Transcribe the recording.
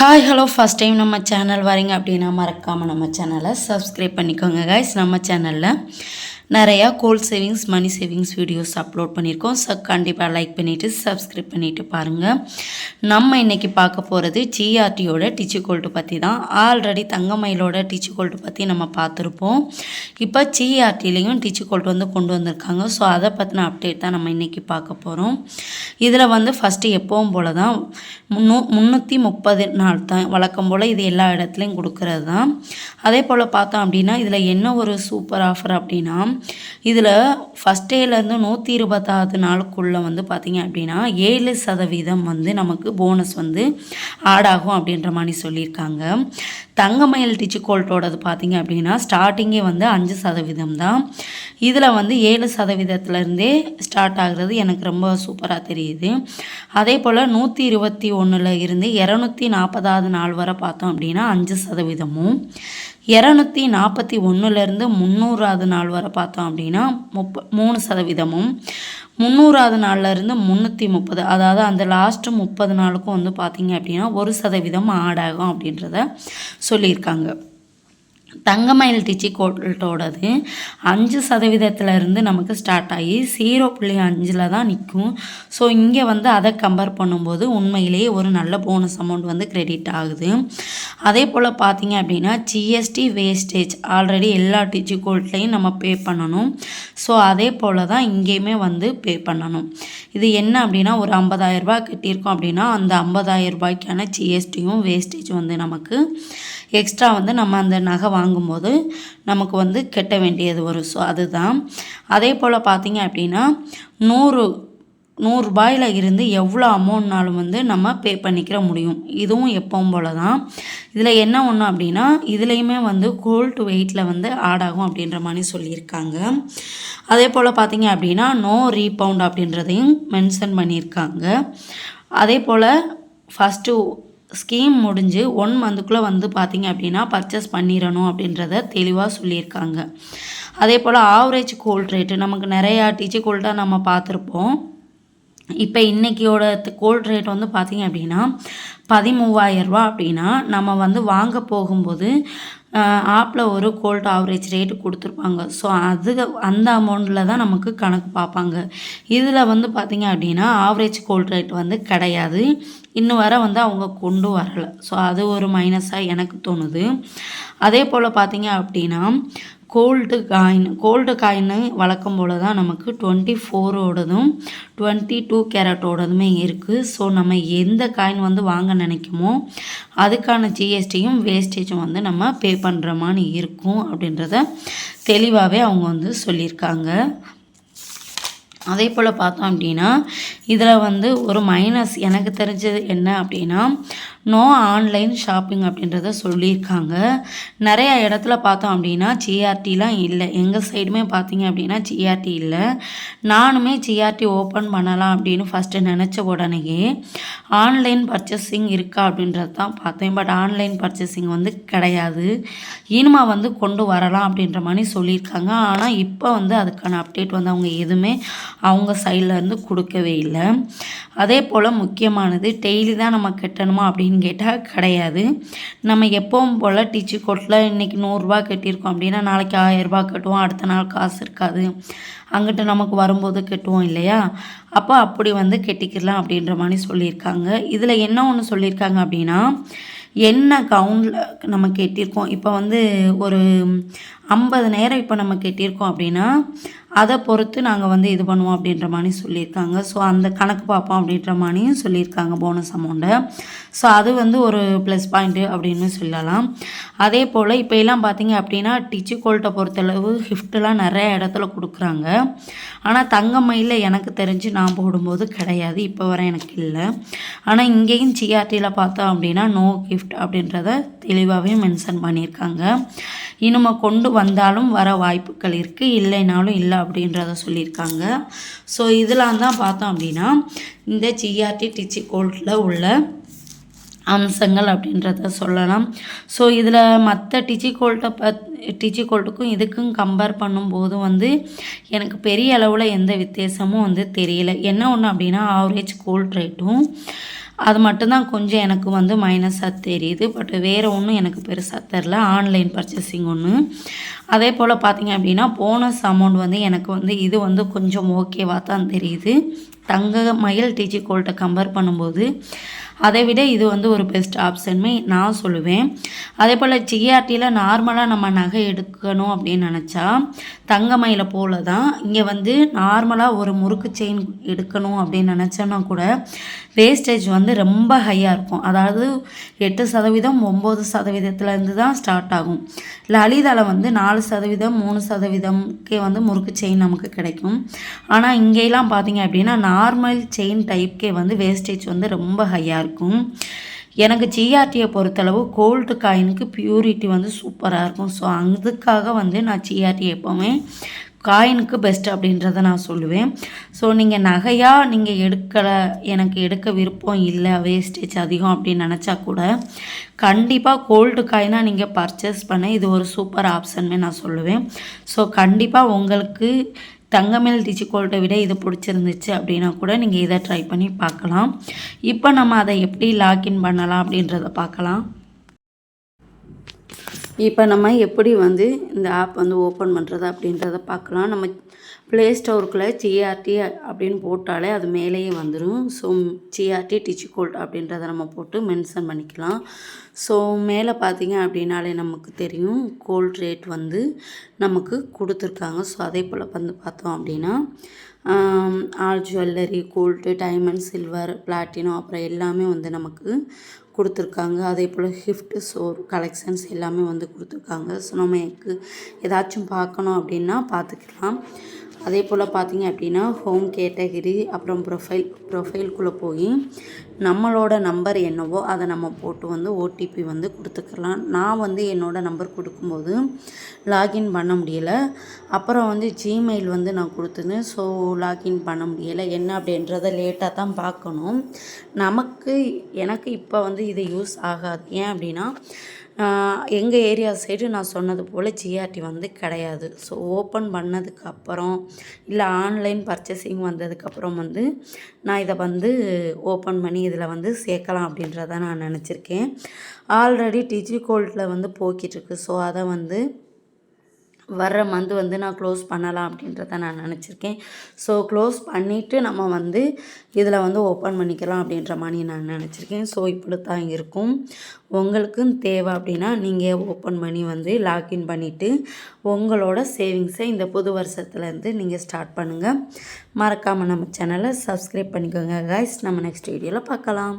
Hi hello first time நம்ம channel வரீங்க அப்படின்னா மறக்காமல் நம்ம சேனலை சப்ஸ்கிரைப் பண்ணிக்கோங்க கைஸ் நம்ம சேனலில் நிறையா gold savings money savings videos upload பண்ணியிருக்கோம். ஸோ கண்டிப்பாக லைக் பண்ணிவிட்டு சப்ஸ்கிரைப் பண்ணிவிட்டு பாருங்கள் நம்ம இன்றைக்கி பார்க்க போகிறது ஜிஆர்டியோட டிச்சு கோல்ட்டு பற்றி தான் ஆல்ரெடி தங்கமயிலோட டிச்சு கோல்ட்டு பற்றி நம்ம பார்த்துருப்போம். இப்போ ஜிஆர்டிலையும் டிச்சு கோல்ட் வந்து கொண்டு வந்திருக்காங்க. ஸோ அதை பற்றின அப்டேட் தான் நம்ம இன்றைக்கி பார்க்க போகிறோம் இதில் வந்து ஃபஸ்ட்டு எப்போவும் போல தான் முன்னூ முந்நூற்றி முப்பது நாள் தான் வழக்கம் போல் இது எல்லா இடத்துலையும் கொடுக்குறது தான் அதே போல் பார்த்தோம் அப்படின்னா இதில் என்ன ஒரு சூப்பர் ஆஃபர் அப்படின்னா இதில் ஃபஸ்ட் டேலேருந்து நூற்றி இருபத்தாவது நாளுக்குள்ளே வந்து பார்த்திங்க அப்படின்னா ஏழு சதவீதம் வந்து நமக்கு போனஸ் வந்து ஆட் ஆகும் அப்படின்ற மாதிரி சொல்லியிருக்காங்க. தங்கமயில் டிச்சு கோல்ட்டோடது பார்த்தீங்க அப்படின்னா ஸ்டார்டிங்கே வந்து அஞ்சு சதவீதம் தான். இதில் வந்து ஏழு சதவீதத்துலேருந்தே ஸ்டார்ட் ஆகுறது எனக்கு ரொம்ப சூப்பராக தெரியுது. அதே போல் நூற்றி இருபத்தி ஒன்றில் இருந்து இரநூத்தி நாற்பதாவது நாள் வரை பார்த்தோம் அப்படின்னா அஞ்சு சதவீதமும். இரநூத்தி நாற்பத்தி ஒன்றுலேருந்து முந்நூறாவது நாள் வரை பார்த்தோம் அப்படின்னா முப்ப மூணு சதவீதமும். முந்நூறாவது நாள்லேருந்து முந்நூற்றி முப்பது அதாவது அந்த லாஸ்ட்டு முப்பது நாளுக்கும் வந்து பார்த்திங்க அப்படின்னா ஒரு சதவீதம் ஆடாகும் அப்படின்றத சொல்லியிருக்காங்க. தங்கமயில் டிச்சி கோட்டோடது அஞ்சு சதவீதத்துலேருந்து நமக்கு ஸ்டார்ட் ஆகி ஜீரோ புள்ளி அஞ்சில் தான் நிற்கும் ஸோ இங்கே வந்து அதை கம்பேர் பண்ணும்போது உண்மையிலேயே ஒரு நல்ல போனஸ் அமௌண்ட் வந்து கிரெடிட் ஆகுது. அதே போல் பார்த்தீங்க அப்படின்னா ஜிஎஸ்டி வேஸ்டேஜ் ஆல்ரெடி எல்லா டிச்சி கோல்ட்லேயும் நம்ம பே பண்ணணும். ஸோ அதே போல் தான் இங்கேயுமே வந்து பே பண்ணணும். இது என்ன அப்படின்னா ஒரு ஐம்பதாயிரரூபா கட்டியிருக்கோம் அப்படின்னா அந்த ஐம்பதாயிரம் ரூபாய்க்கான ஜிஎஸ்டியும் வேஸ்டேஜ் வந்து நமக்கு எக்ஸ்ட்ரா வந்து நம்ம அந்த நகை வாங்கும்போது நமக்கு வந்து கெட்ட வேண்டியது வரும் ஸோ அதுதான். அதே போல் பார்த்தீங்க அப்படின்னா நூறு நூறுரூபாயில் இருந்து எவ்வளோ அமௌண்ட்னாலும் வந்து நம்ம பே பண்ணிக்கிற முடியும். இதுவும் எப்பவும் போல தான் இதில் என்ன ஒன்று அப்படின்னா இதுலேயுமே வந்து கோல்டு வெயிட்டில் வந்து ஆட் ஆகும் அப்படின்ற மாதிரி சொல்லியிருக்காங்க. அதே போல் பார்த்தீங்க அப்படின்னா நோ ரீபவுண்ட் அப்படின்றதையும் மென்ஷன் பண்ணியிருக்காங்க. அதே போல் ஃபஸ்ட்டு ஸ்கீம் முடிஞ்சு ஒன் மந்த்துக்குள்ளே வந்து பார்த்திங்க அப்படின்னா பர்ச்சேஸ் பண்ணிடணும் அப்படின்றத தெளிவாக சொல்லியிருக்காங்க. அதே போல் ஆவரேஜ் கோல்ட் ரேட்டு நமக்கு நிறையா டீச்சி கோல்டாக நம்ம பார்த்துருப்போம். இப்போ இன்றைக்கியோட கோல்ட் ரேட் வந்து பார்த்திங்க அப்படின்னா பதிமூவாயிரரூபா அப்படின்னா நம்ம வந்து வாங்க போகும்போது ஆப்பில் ஒரு கோல்ட் ஆவரேஜ் ரேட்டு கொடுத்துருப்பாங்க. ஸோ அது அந்த அமௌண்ட்டில் தான் நமக்கு கணக்கு பார்ப்பாங்க. இதில் வந்து பார்த்திங்க அப்படின்னா ஆவரேஜ் கோல்ட் ரேட் வந்து கிடையாது. இன்னும் வர வந்து அவங்க கொண்டு வரலை. ஸோ அது ஒரு மைனஸாக எனக்கு தோணுது. அதே போல் பார்த்திங்க அப்படின்னா கோல்டு காயின் கோல்டு காயின் வழக்கம் போல் தான் நமக்கு டுவெண்ட்டி ஃபோரோடதும் டுவெண்ட்டி டூ கேரட்டோடதுமே இருக்குது ஸோ நம்ம எந்த காயின் வந்து வாங்க நினைக்குமோ அதுக்கான ஜிஎஸ்டியும் வேஸ்டேஜும் வந்து நம்ம பே பண்ணுற மாதிரி இருக்கும் அப்படின்றத தெளிவாகவே அவங்க வந்து சொல்லியிருக்காங்க. அதே போல் பார்த்தோம் அப்படின்னா இதில் வந்து ஒரு மைனஸ் எனக்கு தெரிஞ்சது என்ன அப்படின்னா நோ ஆன்லைன் ஷாப்பிங் அப்படின்றத சொல்லியிருக்காங்க. நிறையா இடத்துல பார்த்தோம் அப்படின்னா ஜிஆர்டிலாம் இல்லை. எங்கள் சைடுமே பார்த்தீங்க அப்படின்னா ஜிஆர்டி இல்லை. நானுமே ஜிஆர்டி ஓப்பன் பண்ணலாம் அப்படின்னு ஃபஸ்ட்டு நினச்ச உடனேயே ஆன்லைன் பர்ச்சேசிங் இருக்கா அப்படின்றது தான் பார்த்தேன். பட் ஆன்லைன் பர்ச்சேசிங் வந்து கிடையாது. இனிமா வந்து கொண்டு வரலாம் அப்படின்ற மாதிரி சொல்லியிருக்காங்க. ஆனால் இப்போ வந்து அதுக்கான அப்டேட் வந்து அவங்க எதுவுமே அவங்க சைட்லேருந்து கொடுக்கவே இல்லை. அதே போல் முக்கியமானது டெய்லி தான் நம்ம கட்டணுமா அப்படின்னு கேட்டால் கிடையாது. நம்ம எப்பவும் போல் டிச்சு கோட்டில் இன்றைக்கி நூறுரூவா கட்டியிருக்கோம் அப்படின்னா நாளைக்கு ஆயிரரூபா கட்டுவோம் அடுத்த நாள் காசு இருக்காது. அங்கிட்ட நமக்கு வரும்போது கட்டுவோம் இல்லையா? அப்போ அப்படி வந்து கெட்டிக்கலாம் அப்படின்ற மாதிரி சொல்லியிருக்காங்க. இதில் என்ன ஒன்று சொல்லியிருக்காங்க அப்படின்னா என்ன கவுண்டில் நம்ம கெட்டியிருக்கோம்? இப்போ வந்து ஒரு ஐம்பது நேரம் இப்போ நம்ம கெட்டியிருக்கோம் அப்படின்னா அதை பொறுத்து நாங்கள் வந்து இது பண்ணுவோம் அப்படின்ற மாதிரி சொல்லியிருக்காங்க. ஸோ அந்த கணக்கு பார்ப்போம் அப்படின்ற மாதிரியும் சொல்லியிருக்காங்க போனஸ் அமௌண்ட்டை ஸோ அது வந்து ஒரு ப்ளஸ் பாயிண்ட்டு அப்படின்னு சொல்லலாம். அதே போல் இப்போ எல்லாம் பார்த்தீங்க அப்படின்னா டிச்சு கோல்ட்டை பொறுத்தளவு கிஃப்ட்டெலாம் நிறைய இடத்துல கொடுக்குறாங்க. ஆனால் தங்க மயில எனக்கு தெரிஞ்சு நான் போடும்போது கிடையாது. இப்போ வர எனக்கு இல்லை. ஆனால் இங்கேயும் ஜிஆர்டியில் பார்த்தோம் அப்படின்னா நோ கிஃப்ட் அப்படின்றத தெளிவாகவே மென்ஷன் பண்ணியிருக்காங்க. இனிமே கொண்டு வந்தாலும் வர வாய்ப்புகள் இருக்குது இல்லைனாலும் இல்லை அப்படின்றத சொல்லியிருக்காங்க. ஸோ இதெல்லாம் தான் பார்த்தோம் அப்படின்னா இந்த ஜிஆர்டி டிச்சி கோல்டில் உள்ள அம்சங்கள் அப்படின்றத சொல்லலாம். ஸோ இதில் மற்ற டிச்சி கோல்ட்டை பத் டிச்சி கோல்ட்டுக்கும் இதுக்கும் கம்பேர் பண்ணும்போது வந்து எனக்கு பெரிய அளவில் எந்த வித்தியாசமும் வந்து தெரியல. என்ன ஒன்று அப்படின்னா ஆவரேஜ் கோல்ட் ரேட்டும் அது மட்டும்தான் கொஞ்சம் எனக்கு வந்து மைனஸாக தெரியுது பட் வேறு ஒன்றும் எனக்கு பெருசாக தெரில ஆன்லைன் பர்ச்சேசிங் ஒன்று அதே போல் பார்த்தீங்க அப்படின்னா போனஸ் அமௌண்ட் வந்து எனக்கு வந்து இது வந்து கொஞ்சம் ஓகேவாக தான் தெரியுது. தங்க மயில் டிஜி கோல்ட்டை கம்பேர் பண்ணும்போது அதை விட இது வந்து ஒரு பெஸ்ட் ஆப்ஷன்மே நான் சொல்லுவேன். அதே போல் ஜிஆர்டியில் நார்மலாக நம்ம நகை எடுக்கணும் அப்படின்னு நினச்சா தங்கமயில போல தான். இங்கே வந்து நார்மலாக ஒரு முறுக்கு செயின் எடுக்கணும் அப்படின்னு நினச்சோன்னா கூட வேஸ்டேஜ் வந்து ரொம்ப ஹையாக இருக்கும். அதாவது எட்டு சதவீதம் ஒம்பது சதவீதத்துலேருந்து தான் ஸ்டார்ட் ஆகும். லலிதாவில் வந்து நாலு சதவீதம் மூணு சதவீதம்க்கே வந்து முறுக்கு செயின் நமக்கு கிடைக்கும். ஆனால் இங்கேலாம் பார்த்தீங்க அப்படின்னா நார்மல் செயின் டைப்கே வந்து வேஸ்டேஜ் வந்து ரொம்ப ஹையாக இருக்கும். எனக்கு ஜிஆர்டியை பொறுத்தளவு கோல்டு காயினுக்கு பியூரிட்டி வந்து சூப்பராக இருக்கும். ஸோ அதுக்காக வந்து நான் ஜிஆர்டி எப்போவுமே காயினுக்கு பெஸ்ட் அப்படின்றத நான் சொல்லுவேன். ஸோ நீங்கள் நகையாக நீங்கள் எடுக்கலை எனக்கு எடுக்க விருப்பம் இல்லை வேஸ்டேஜ் அதிகம் அப்படின்னு நினச்சா கூட கண்டிப்பாக கோல்டு காயினாக நீங்கள் பர்ச்சேஸ் பண்ண. இது ஒரு சூப்பர் ஆப்ஷன்னு நான் சொல்லுவேன். ஸோ கண்டிப்பாக உங்களுக்கு தங்கமேல் கோல்ட்டை விட இது பிடிச்சிருந்துச்சு அப்படின்னா கூட நீங்கள் இதை ட்ரை பண்ணி பார்க்கலாம். இப்போ நம்ம அதை எப்படி லாக்இன் பண்ணலாம் அப்படின்றத பார்க்கலாம். இப்போ நம்ம எப்படி வந்து இந்த ஆப் வந்து ஓப்பன் பண்ணுறது அப்படின்றத பார்க்கலாம். நம்ம ப்ளே ஸ்டோருக்குள்ளே ஜிஆர்டி அப்படின்னு போட்டாலே அது மேலேயே வந்துடும் ஸோ ஜிஆர்டி டிச்சிகோல்ட் அப்படின்றத நம்ம போட்டு மென்ஷன் பண்ணிக்கலாம். ஸோ மேலே பார்த்தீங்க அப்படின்னாலே நமக்கு தெரியும். கோல்ட் ரேட் வந்து நமக்கு கொடுத்துருக்காங்க. ஸோ அதே போல் வந்து பார்த்தோம் அப்படின்னா all jewellery gold diamond silver platinum அப்புறம் எல்லாமே வந்து நமக்கு கொடுத்துருக்காங்க. அதே போல் கிஃப்ட் ஷோர் கலெக்ஷன்ஸ் எல்லாமே வந்து கொடுத்துருக்காங்க. ஸோ நமக்கு ஏதாச்சும் பார்க்கணும் அப்படின்னா பார்த்துக்கலாம். அதே போல் பார்த்தீங்க அப்படின்னா ஹோம் கேட்டகிரி அப்புறம் ப்ரொஃபைல் ப்ரொஃபைல்குள்ளே போய் நம்மளோட நம்பர் என்னவோ அதை நம்ம போட்டு வந்து ஓடிபி வந்து கொடுத்துக்கலாம். நான் வந்து என்னோடய நம்பர் கொடுக்கும்போது லாகின் பண்ண முடியலை. அப்புறம் வந்து ஜிமெயில் வந்து நான் கொடுத்துருந்தேன் ஸோ லாகின் பண்ண முடியலை. என்ன அப்படின்றத லேட்டாக தான் பார்க்கணும். நமக்கு எனக்கு இப்போ வந்து இது யூஸ் ஆகாது. ஏன் அப்படின்னா எங்கள் ஏரியா சைடு நான் சொன்னது போல் ஜிஆர்டி வந்து கிடையாது. ஸோ ஓப்பன் பண்ணதுக்கப்புறம் இல்லை ஆன்லைன் பர்ச்சேசிங் வந்ததுக்கப்புறம் வந்து நான் இதை வந்து ஓப்பன் பண்ணி இதில் வந்து சேர்க்கலாம் அப்படின்றத நான் நினச்சிருக்கேன். ஆல்ரெடி டிஜி கோல்டில் வந்து போய்கிட்டுருக்கு ஸோ அதை வந்து வர்ற மந்த் வந்து நான் க்ளோஸ் பண்ணலாம் அப்படின்றத நான் நினச்சிருக்கேன். ஸோ க்ளோஸ் பண்ணிவிட்டு நம்ம வந்து இதில் வந்து ஓப்பன் பண்ணிக்கலாம் அப்படின்ற மாதிரி நான் நினச்சிருக்கேன். ஸோ இப்படி தான் இருக்கும். உங்களுக்கும் தேவை அப்படின்னா நீங்கள் ஓப்பன் பண்ணி வந்து லாக்இன் பண்ணிவிட்டு உங்களோட சேவிங்ஸை இந்த புது வருஷத்துலேருந்து நீங்கள் ஸ்டார்ட் பண்ணுங்கள் மறக்காமல் நம்ம சேனலை சப்ஸ்கிரைப் பண்ணிக்கோங்க கைஸ் நம்ம நெக்ஸ்ட் வீடியோவில் பார்க்கலாம்.